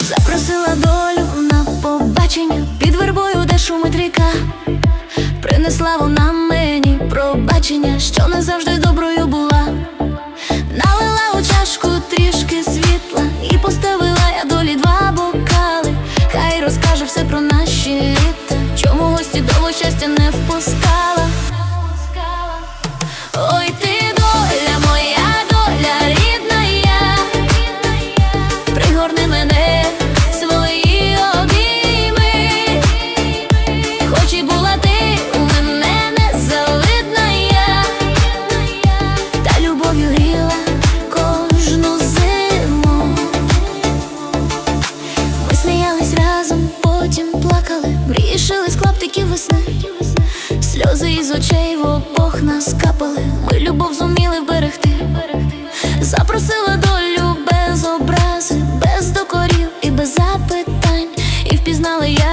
Запросила долю на побачення під вербою, де шумить ріка. Принесла вона мені пробачення, що не завжди доброю була. Налила у чашку трішки клаптиків весни. Сльози із очей в обох нас капали. Ми любов зуміли вберегти. Запросила долю без образи, без докорів і без запитань. І впізнали я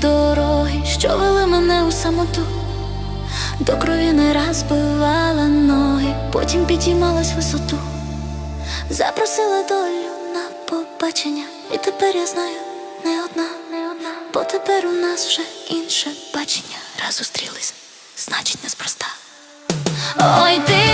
дороги, що вели мене у самоту. До крові не раз бивала ноги, потім підіймалась висоту. Запросила долю на побачення, і тепер я знаю не одна, не одна. Бо тепер у нас вже інше бачення. Раз зустрілись, значить неспроста. Ой, ти.